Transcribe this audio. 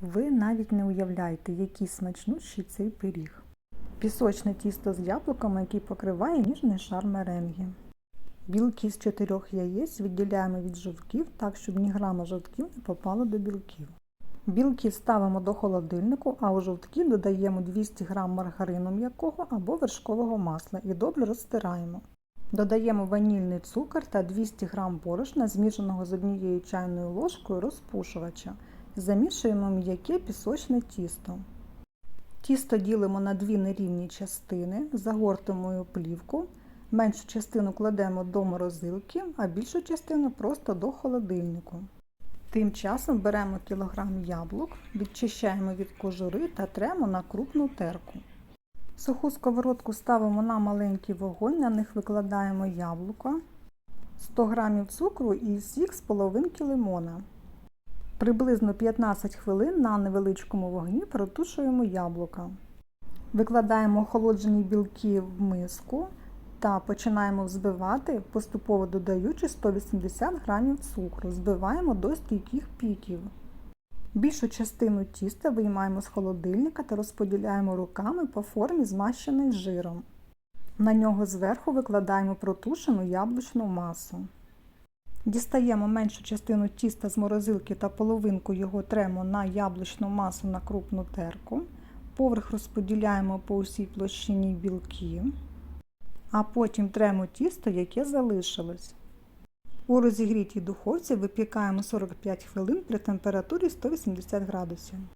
Ви навіть не уявляєте, який смачнущий цей пиріг. Пісочне тісто з яблуками, який покриває ніжний шар меренги. Білки з чотирьох яєць відділяємо від жовтків так, щоб ні грама жовтків не попало до білків. Білки ставимо до холодильнику, а у жовтки додаємо 200 г маргарину м'якого або вершкового масла і добре розтираємо. Додаємо ванільний цукор та 200 г борошна, змішаного з однією чайною ложкою розпушувача. Замішуємо м'яке пісочне тісто. Тісто ділимо на дві нерівні частини, загортуємо плівку. Меншу частину кладемо до морозилки, а більшу частину просто до холодильнику. Тим часом беремо кілограм яблук, відчищаємо від кожури та тремо на крупну терку. Суху сковородку ставимо на маленький вогонь, на них викладаємо яблуко, 100 г цукру і сік з половинки лимона. Приблизно 15 хвилин на невеличкому вогні протушуємо яблука. Викладаємо охолоджені білки в миску та починаємо взбивати, поступово додаючи 180 г цукру. Збиваємо до стійких піків. Більшу частину тіста виймаємо з холодильника та розподіляємо руками по формі, змащеної жиром. На нього зверху викладаємо протушену яблучну масу. Дістаємо меншу частину тіста з морозилки та половинку його тремо на яблучну масу на крупну терку. Поверх розподіляємо по усій площині білки, а потім тремо тісто, яке залишилось. У розігрітій духовці випікаємо 45 хвилин при температурі 180 градусів.